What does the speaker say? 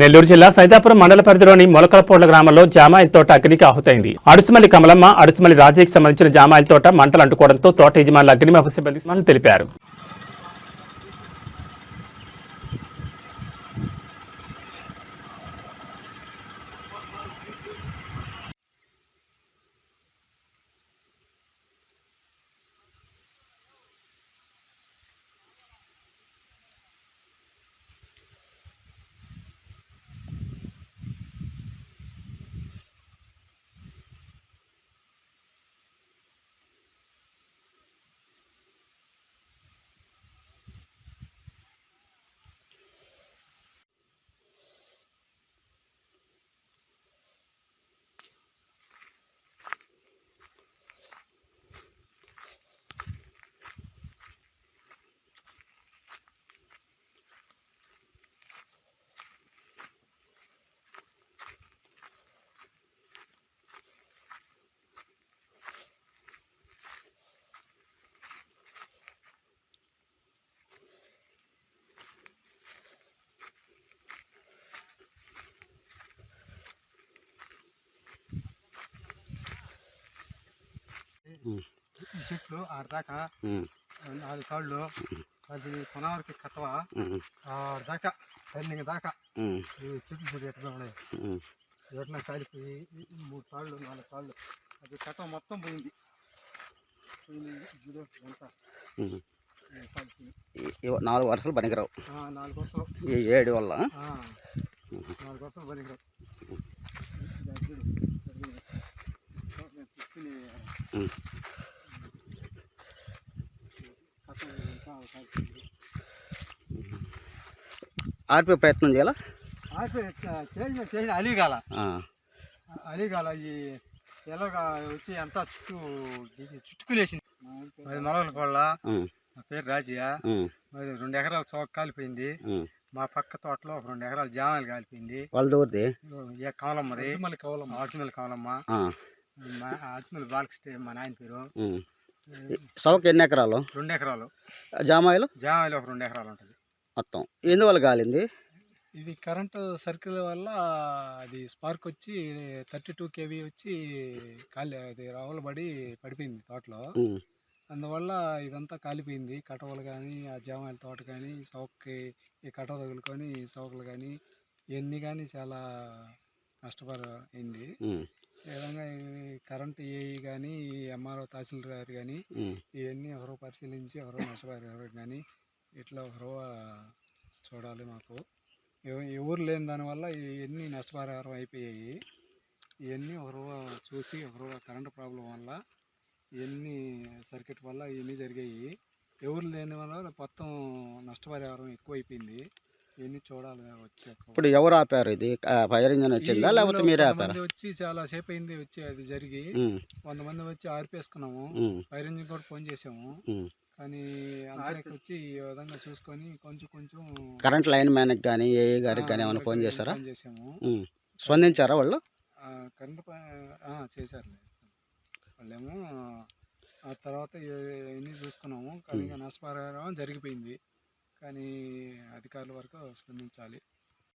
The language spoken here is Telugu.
నెల్లూరు జిల్లా సైదాపురం మండల పరిధిలోని మొలకలపోట్ల గ్రామంలో జామాయిల తోట అగ్నికి ఆహుతైంది. అడుసుమల్లి కమలమ్మ అడుసుమల్లి రాజయ్యకి సంబంధించిన జామాయిల తోట మంటలు అంటుకోవడంతో తోట యజమానులు అగ్నిమాపక సిబ్బంది తెలిపారు. ఈ చెట్లు ఆడదాకా నాలుగు సార్లు అది కొనవరికి కట్టవా. ఆడదాకా టర్నింగ్ దాకా ఈ చెట్లు చూడు ఎట్లా ఉన్నాయి. ఎట్లా ఈ మూడు సార్లు నాలుగు సార్లు అది కట్ట మొత్తం పోయింది. చూడు అంతా. నాలుగు వరుసలు పనికిరావు. నాలుగు వరుసలు ఏడు వల్ల. నాలుగు వరుసలు పనికిరావు ఇది చూడు, ఇది. నేను తీసుకుని, ఉమ్. కట్ట ఇంకా కాలిపోయింది. ఆర్పే ప్రయత్నం చేయాలా? ఆగిపోయి చేసిన చేసిన అలిగాల. ఆ, అలిగాల ఈ ఎలాగా వచ్చి అంతా చుట్టూ చుట్టుకులేసింది మరి మొలకల కోళ్ళ నా పేరు రాజయ్య. మరి రెండు ఎకరాల చౌక కాలిపోయింది. మా పక్క తోటలో ఒక రెండు ఎకరాల జామాలు కాలిపోయింది. వాళ్ళ దూరిది ఏ కమలమ్మది కమలమ్మ ఆర్చిమల్లి కమలమ్మ ఆ, మా బాలకృష్ణ మా నాయన పేరు. సవకు ఎన్ని ఎకరాలు? రెండు ఎకరాలు. జామాయిలు? జామాయిలు ఒక రెండు ఎకరాలు ఉంటుంది. మొత్తం. ఎందువల్ల కాలింది? ఇది కరెంటు సర్కిల్ వల్ల అది స్పార్క్ వచ్చి థర్టీ టూ కేవీ వచ్చి కాలి అది రావులబడి పడిపోయింది తోటలో. అందువల్ల ఇదంతా కాలిపోయింది. కటవలు కానీ ఆ జామాయిల తోట కానీ సౌక్కి ఈ కటవ తగులుకొని సౌకులు కానీ ఇవన్నీ కానీ చాలా నష్టపరైంది ఉమ్, ఈ విధంగా ఈ కరెంటు ఏఈ కానీ ఎంఆర్ఓ తహసీల్దార్ కానీ. ఇవన్నీ ఎవరో పరిశీలించి ఎవరో నష్టపరిహారం కానీ ఇట్లా ఎవరో చూడాలి మాకు. ఎవ- ఎవరు లేని దానివల్ల ఇవన్నీ నష్టపరిహారం అయిపోయాయి. ఇవన్నీ ఎవరో చూసి ఎవరో కరెంటు ప్రాబ్లం వల్ల ఇవన్నీ సర్క్యూట్ వల్ల ఇవన్నీ జరిగాయి. ఎవరు లేని వల్ల మొత్తం నష్టపరిహారం ఎక్కువ అయిపోయింది ఇవన్నీ చూడాలి వచ్చాక ఇప్పుడు ఎవరు ఆపారు ఇది? ఫైర్ ఇంజన్ వచ్చిందా? లేకపోతే మీరే ఆపారా? కొంతమంది వచ్చి చాలా సేపు అయింది వచ్చి అది జరిగి ఉమ్, కొంతమంది వచ్చి ఆర్పేసుకున్నాము. ఉమ్, ఫైర్ ఇంజిన్ కూడా ఫోన్ చేసాము. ఉమ్. కానీ అందరికి వచ్చి ఈ విధంగా చూసుకొని కొంచెం కొంచెం కరెంట్ లైన్ మ్యాన్కి కానీ ఏఏ గారికి కానీ ఏమైనా ఫోన్ చేశారా? ఫోన్ చేసాము. ఉమ్. స్పందించారా వాళ్ళు? ఆ, కరెంట్ ప- ఆ, చేశారు. వాళ్ళేమో ఆ తర్వాత ఇవన్నీ చూసుకున్నాము. కానీ నష్టపరిహారం జరిగిపోయింది. కానీ అధికారుల వరకు స్పందించాలి.